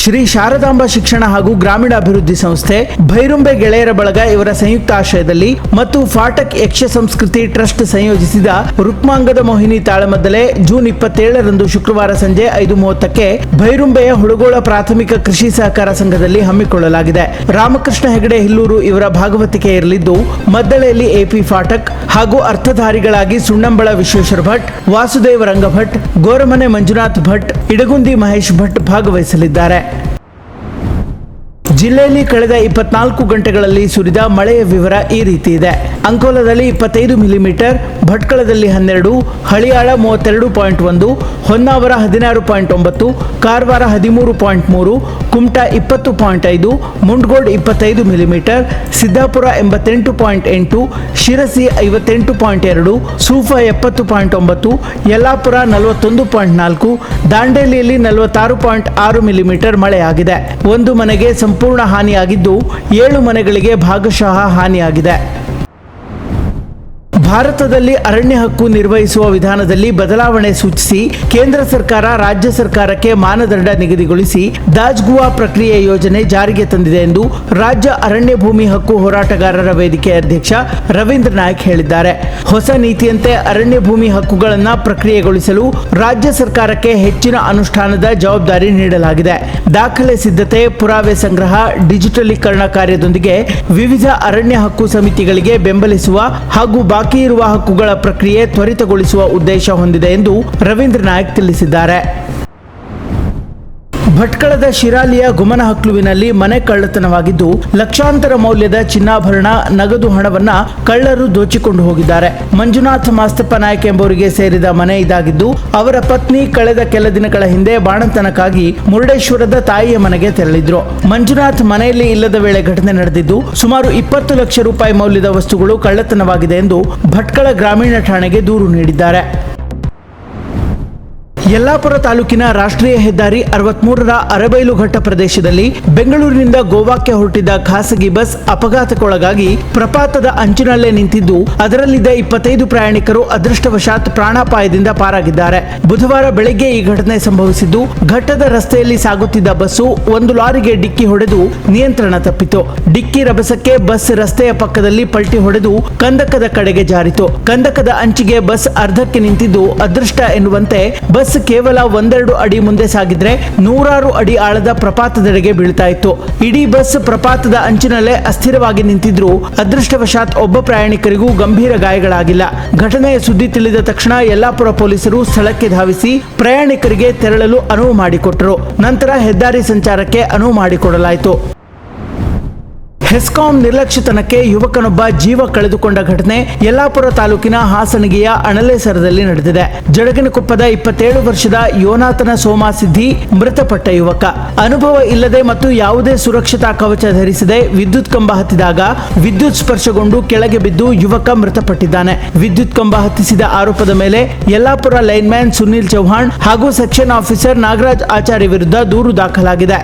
ಶ್ರೀ ಶಾರದಾಂಬ ಶಿಕ್ಷಣ ಹಾಗೂ ಗ್ರಾಮೀಣಾಭಿವೃದ್ಧಿ ಸಂಸ್ಥೆ ಭೈರುಂಬೆ ಗೆಳೆಯರ ಬಳಗ ಇವರ ಸಂಯುಕ್ತ ಆಶ್ರಯದಲ್ಲಿ ಮತ್ತು ಫಾಟಕ್ ಯಕ್ಷ ಸಂಸ್ಕೃತಿ ಟ್ರಸ್ಟ್ ಸಂಯೋಜಿಸಿದ ರುಕ್ಮಾಂಗದ ಮೋಹಿನಿ ತಾಳಮದ್ದಲೆ ಜೂನ್ ಇಪ್ಪತ್ತೇಳರಂದು ಶುಕ್ರವಾರ ಸಂಜೆ ಐದು ಮೂವತ್ತಕ್ಕೆ ಭೈರುಂಬೆಯ ಹುಳಗೋಳ ಪ್ರಾಥಮಿಕ ಕೃಷಿ ಸಹಕಾರ ಸಂಘದಲ್ಲಿ ಹಮ್ಮಿಕೊಳ್ಳಲಾಗಿದೆ. ರಾಮಕೃಷ್ಣ ಹೆಗಡೆ ಹಿಲ್ಲೂರು ಇವರ ಭಾಗವತಿಕೆ ಇರಲಿದ್ದು, ಮದ್ದಳೆಯಲ್ಲಿ ಎಪಿ ಫಾಟಕ್ ಹಾಗೂ ಅರ್ಥಧಾರಿಗಳಾಗಿ ಸುಣ್ಣಂಬಳ ವಿಶ್ವೇಶ್ವರ ಭಟ್, ವಾಸುದೇವ ರಂಗಭಟ್, ಗೋರಮನೆ ಮಂಜುನಾಥ್ ಭಟ್, ಇಡಗುಂದಿ ಮಹೇಶ್ ಭಟ್ ಭಾಗವಹಿಸಲಿದ್ದಾರೆ. ಜಿಲ್ಲೆಯಲ್ಲಿ ಕಳೆದ ಇಪ್ಪತ್ನಾಲ್ಕು ಗಂಟೆಗಳಲ್ಲಿ ಸುರಿದ ಮಳೆಯ ವಿವರ ಈ ರೀತಿ ಇದೆ. ಅಂಕೋಲದಲ್ಲಿ ಇಪ್ಪತ್ತೈದು ಮಿಲಿಮೀಟರ್, ಭಟ್ಕಳದಲ್ಲಿ ಹನ್ನೆರಡು, ಹಳಿಯಾಳ ಮೂವತ್ತೆರಡು ಪಾಯಿಂಟ್ ಒಂದು, ಹೊನ್ನಾವರ ಹದಿನಾರು ಪಾಯಿಂಟ್ ಒಂಬತ್ತು, ಕಾರವಾರ ಹದಿಮೂರು ಪಾಯಿಂಟ್ ಮೂರು, ಕುಮಟಾ ಇಪ್ಪತ್ತು ಪಾಯಿಂಟ್ ಐದು, ಮುಂಡ್ಗೋಡ್ ಇಪ್ಪತ್ತೈದು ಮಿಲಿಮೀಟರ್, ಸಿದ್ದಾಪುರ ಎಂಬತ್ತೆಂಟು ಪಾಯಿಂಟ್ ಎಂಟು, ಶಿರಸಿ ಐವತ್ತೆಂಟು ಪಾಯಿಂಟ್ ಎರಡು, ಸೂಫಾ ಎಪ್ಪತ್ತು ಪಾಯಿಂಟ್ ಒಂಬತ್ತು, ಯಲ್ಲಾಪುರ ನಲವತ್ತೊಂದು ಪಾಯಿಂಟ್ ನಾಲ್ಕು, ದಾಂಡೇಲಿಯಲ್ಲಿ ನಲವತ್ತಾರು ಪಾಯಿಂಟ್ ಆರು ಮಿಲಿಮೀಟರ್ ಮಳೆಯಾಗಿದೆ. ಒಂದು ಮನೆಗೆ ಸಂಪೂರ್ಣ ಹಾನಿಯಾಗಿದ್ದು, ಏಳು ಮನೆಗಳಿಗೆ ಭಾಗಶಃ ಹಾನಿಯಾಗಿದೆ. ಭಾರತದಲ್ಲಿ ಅರಣ್ಯ ಹಕ್ಕು ನಿರ್ವಹಿಸುವ ವಿಧಾನದಲ್ಲಿ ಬದಲಾವಣೆ ಸೂಚಿಸಿ ಕೇಂದ್ರ ಸರ್ಕಾರ ರಾಜ್ಯ ಸರ್ಕಾರಕ್ಕೆ ಮಾನದಂಡ ನಿಗದಿಗೊಳಿಸಿ ದಾಜ್ಗುವಾ ಪ್ರಕ್ರಿಯೆ ಯೋಜನೆ ಜಾರಿಗೆ ತಂದಿದೆ ಎಂದು ರಾಜ್ಯ ಅರಣ್ಯ ಭೂಮಿ ಹಕ್ಕು ಹೋರಾಟಗಾರರ ವೇದಿಕೆ ಅಧ್ಯಕ್ಷ ರವೀಂದ್ರ ನಾಯ್ಕ್ ಹೇಳಿದ್ದಾರೆ. ಹೊಸ ನೀತಿಯಂತೆ ಅರಣ್ಯ ಭೂಮಿ ಹಕ್ಕುಗಳನ್ನು ಪ್ರಕ್ರಿಯೆಗೊಳಿಸಲು ರಾಜ್ಯ ಸರ್ಕಾರಕ್ಕೆ ಹೆಚ್ಚಿನ ಅನುಷ್ಠಾನದ ಜವಾಬ್ದಾರಿ ನೀಡಲಾಗಿದೆ. ದಾಖಲೆ ಸಿದ್ಧತೆ, ಪುರಾವೆ ಸಂಗ್ರಹ, ಡಿಜಿಟಲೀಕರಣ ಕಾರ್ಯದೊಂದಿಗೆ ವಿವಿಧ ಅರಣ್ಯ ಹಕ್ಕು ಸಮಿತಿಗಳಿಗೆ ಬೆಂಬಲಿಸುವ ಹಾಗೂ ಬಾಕಿ ಇರುವ ಹಕ್ಕುಗಳ ಪ್ರಕ್ರಿಯೆ ತ್ವರಿತಗೊಳಿಸುವ ಉದ್ದೇಶ ಹೊಂದಿದೆ ಎಂದು ರವೀಂದ್ರ ನಾಯಕ್ ತಿಳಿಸಿದ್ದಾರೆ. ಭಟ್ಕಳದ ಶಿರಾಲಿಯ ಗುಮನ ಹಕ್ಲುವಿನಲ್ಲಿ ಮನೆ ಕಳ್ಳತನವಾಗಿದ್ದು, ಲಕ್ಷಾಂತರ ಮೌಲ್ಯದ ಚಿನ್ನಾಭರಣ, ನಗದು ಹಣವನ್ನ ಕಳ್ಳರು ದೋಚಿಕೊಂಡು ಹೋಗಿದ್ದಾರೆ. ಮಂಜುನಾಥ್ ಮಾಸ್ತಪ್ಪ ನಾಯ್ಕ ಎಂಬುವರಿಗೆ ಸೇರಿದ ಮನೆ ಇದಾಗಿದ್ದು, ಅವರ ಪತ್ನಿ ಕಳೆದ ಕೆಲ ದಿನಗಳ ಹಿಂದೆ ಬಾಣಂತನಕ್ಕಾಗಿ ಮುರುಡೇಶ್ವರದ ತಾಯಿಯ ಮನೆಗೆ ತೆರಳಿದ್ರು. ಮಂಜುನಾಥ್ ಮನೆಯಲ್ಲಿ ಇಲ್ಲದ ವೇಳೆ ಘಟನೆ ನಡೆದಿದ್ದು, ಸುಮಾರು ಇಪ್ಪತ್ತು ಲಕ್ಷ ರೂಪಾಯಿ ಮೌಲ್ಯದ ವಸ್ತುಗಳು ಕಳ್ಳತನವಾಗಿದೆ ಎಂದು ಭಟ್ಕಳ ಗ್ರಾಮೀಣ ಠಾಣೆಗೆ ದೂರು ನೀಡಿದ್ದಾರೆ. ಯಲ್ಲಾಪುರ ತಾಲೂಕಿನ ರಾಷ್ಟ್ರೀಯ ಹೆದ್ದಾರಿ ಅರವತ್ಮೂರರ ಅರಬೈಲು ಘಟ್ಟ ಪ್ರದೇಶದಲ್ಲಿ ಬೆಂಗಳೂರಿನಿಂದ ಗೋವಾಕ್ಕೆ ಹೊರಟಿದ್ದ ಖಾಸಗಿ ಬಸ್ ಅಪಘಾತಕ್ಕೊಳಗಾಗಿ ಪ್ರಪಾತದ ಅಂಚಿನಲ್ಲೇ ನಿಂತಿದ್ದು, ಅದರಲ್ಲಿದ್ದ ಇಪ್ಪತ್ತೈದು ಪ್ರಯಾಣಿಕರು ಅದೃಷ್ಟವಶಾತ್ ಪ್ರಾಣಾಪಾಯದಿಂದ ಪಾರಾಗಿದ್ದಾರೆ. ಬುಧವಾರ ಬೆಳಗ್ಗೆ ಈ ಘಟನೆ ಸಂಭವಿಸಿದ್ದು, ಘಟ್ಟದ ರಸ್ತೆಯಲ್ಲಿ ಸಾಗುತ್ತಿದ್ದ ಬಸ್ಸು ಒಂದು ಲಾರಿಗೆ ಡಿಕ್ಕಿ ಹೊಡೆದು ನಿಯಂತ್ರಣ ತಪ್ಪಿತು. ಡಿಕ್ಕಿ ರಭಸಕ್ಕೆ ಬಸ್ ರಸ್ತೆಯ ಪಕ್ಕದಲ್ಲಿ ಪಲ್ಟಿ ಹೊಡೆದು ಕಂದಕದ ಕಡೆಗೆ ಜಾರಿತು. ಕಂದಕದ ಅಂಚಿಗೆ ಬಸ್ ಅರ್ಧಕ್ಕೆ ನಿಂತಿದ್ದು, ಅದೃಷ್ಟ ಎನ್ನುವಂತೆ ಬಸ್ ಕೇವಲ ಒಂದೆರಡು ಅಡಿ ಮುಂದೆ ಸಾಗಿದ್ರೆ ನೂರಾರು ಅಡಿ ಆಳದ ಪ್ರಪಾತದೆಡೆಗೆ ಬೀಳ್ತಾ ಇತ್ತು ಇಡೀ ಬಸ್ ಪ್ರಪಾತದ ಅಂಚಿನಲ್ಲೇ ಅಸ್ಥಿರವಾಗಿ ನಿಂತಿದ್ರು ಅದೃಷ್ಟವಶಾತ್ ಒಬ್ಬ ಪ್ರಯಾಣಿಕರಿಗೂ ಗಂಭೀರ ಗಾಯಗಳಾಗಿಲ್ಲ. ಘಟನೆಯ ಸುದ್ದಿ ತಿಳಿದ ತಕ್ಷಣ ಯಲ್ಲಾಪುರ ಪೊಲೀಸರು ಸ್ಥಳಕ್ಕೆ ಧಾವಿಸಿ ಪ್ರಯಾಣಿಕರಿಗೆ ತೆರಳಲು ಅನುವು ಮಾಡಿಕೊಟ್ಟರು. ನಂತರ ಹೆದ್ದಾರಿ ಸಂಚಾರಕ್ಕೆ ಅನುವು ಮಾಡಿಕೊಡಲಾಯಿತು. ಹೆಸ್ಕಾಂ ನಿರ್ಲಕ್ಷ್ಯತನಕ್ಕೆ ಯುವಕನೊಬ್ಬ ಜೀವ ಕಳೆದುಕೊಂಡ ಘಟನೆ ಯಲ್ಲಾಪುರ ತಾಲೂಕಿನ ಹಾಸನಗಿಯ ಅಣಲೇಸರದಲ್ಲಿ ನಡೆದಿದೆ. ಜಡಗನಕೊಪ್ಪದ ಇಪ್ಪತ್ತೇಳು ವರ್ಷದ ಯೋನಾಥನ ಸೋಮಾಸಿದ್ದಿ ಮೃತಪಟ್ಟ ಯುವಕ. ಅನುಭವ ಇಲ್ಲದೆ ಮತ್ತು ಯಾವುದೇ ಸುರಕ್ಷತಾ ಕವಚ ಧರಿಸದೆ ವಿದ್ಯುತ್ ಕಂಬ ಹತ್ತಿದಾಗ ವಿದ್ಯುತ್ ಸ್ಪರ್ಶಗೊಂಡು ಕೆಳಗೆ ಬಿದ್ದು ಯುವಕ ಮೃತಪಟ್ಟಿದ್ದಾನೆ. ವಿದ್ಯುತ್ ಕಂಬ ಹತ್ತಿಸಿದ ಆರೋಪದ ಮೇಲೆ ಯಲ್ಲಾಪುರ ಲೈನ್ಮ್ಯಾನ್ ಸುನೀಲ್ ಚೌಹಾಣ್ ಹಾಗೂ ಸೆಕ್ಷನ್ ಆಫೀಸರ್ ನಾಗರಾಜ್ ಆಚಾರ್ಯ ವಿರುದ್ಧ ದೂರು ದಾಖಲಾಗಿದೆ.